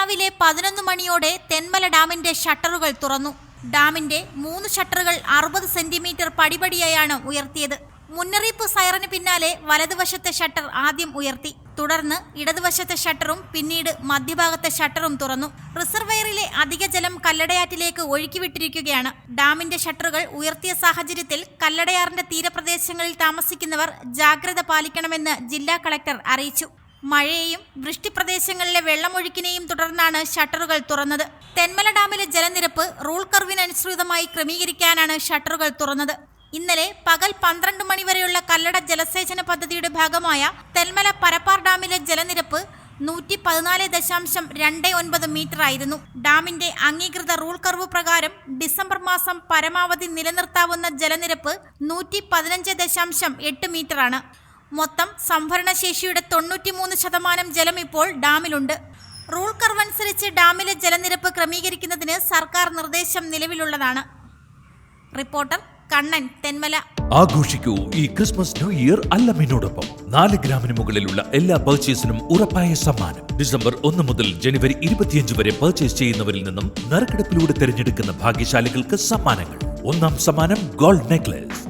രാവിലെ പതിനൊന്ന് മണിയോടെ തെന്മല ഡാമിന്റെ ഷട്ടറുകൾ തുറന്നു. ഡാമിന്റെ മൂന്ന് ഷട്ടറുകൾ അറുപത് സെന്റിമീറ്റർ പടിപടിയായാണ് ഉയർത്തിയത്. മുന്നറിയിപ്പ് സൈറന് പിന്നാലെ വലതുവശത്തെ ഷട്ടർ ആദ്യം ഉയർത്തി. തുടർന്ന് ഇടതുവശത്തെ ഷട്ടറും പിന്നീട് മധ്യഭാഗത്തെ ഷട്ടറും തുറന്നു. റിസർവയറിലെ അധിക ജലം കല്ലടയാറ്റിലേക്ക് ഒഴുക്കിവിട്ടിരിക്കുകയാണ്. ഡാമിന്റെ ഷട്ടറുകൾ ഉയർത്തിയ സാഹചര്യത്തിൽ കല്ലടയാറിന്റെ തീരപ്രദേശങ്ങളിൽ താമസിക്കുന്നവർ ജാഗ്രത പാലിക്കണമെന്ന് ജില്ലാ കളക്ടർ അറിയിച്ചു. മഴയെയും വൃഷ്ടിപ്രദേശങ്ങളിലെ വെള്ളമൊഴുക്കിനെയും തുടർന്നാണ് ഷട്ടറുകൾ തുറന്നത്. തെന്മല ഡാമിലെ ജലനിരപ്പ് റൂൾ കർവിനനുസൃതമായി ക്രമീകരിക്കാനാണ് ഷട്ടറുകൾ തുറന്നത്. ഇന്നലെ പകൽ പന്ത്രണ്ട് മണിവരെയുള്ള കല്ലട ജലസേചന പദ്ധതിയുടെ ഭാഗമായ തെന്മല പരപ്പാർ ഡാമിലെ ജലനിരപ്പ് നൂറ്റി പതിനാല് ദശാംശം രണ്ട് ഒൻപത് മീറ്റർ ആയിരുന്നു. ഡാമിന്റെ അംഗീകൃത റൂൾ കർവ് പ്രകാരം ഡിസംബർ മാസം പരമാവധി നിലനിർത്താവുന്ന ജലനിരപ്പ് നൂറ്റി പതിനഞ്ച് ദശാംശം എട്ട് മീറ്ററാണ്. മൊത്തം സംഭരണശേഷിയുടെ തൊണ്ണൂറ്റിമൂന്ന് ശതമാനം ജലം ഇപ്പോൾ ഡാമിലുണ്ട്. റൂൾ കർവ് അനുസരിച്ച് ഡാമിലെ ജലനിരപ്പ് ക്രമീകരിക്കുന്നതിന് സർക്കാർ നിർദ്ദേശം നിലവിലുള്ളതാണ്. റിപ്പോർട്ടർ കണ്ണൻ തെന്മല. ആഘോഷിക്കൂ ഈ ക്രിസ്മസ് ന്യൂ ഇയർ അല്ലമ്മിനോടൊപ്പം നാല് ഗ്രാമിന് മുകളിലുള്ള എല്ലാ പർച്ചേസിനും ഉറപ്പായ സമ്മാനം. ഡിസംബർ ഒന്ന് മുതൽ ജനുവരി ഇരുപത്തിയഞ്ച് വരെ പർച്ചേസ് ചെയ്യുന്നവരിൽ നിന്നും നറുക്കെടുപ്പിലൂടെ തിരഞ്ഞെടുക്കുന്ന ഭാഗ്യശാലികൾക്ക് സമ്മാനങ്ങൾ. ഒന്നാം സമ്മാനം ഗോൾഡ് നെക്ലേസ്.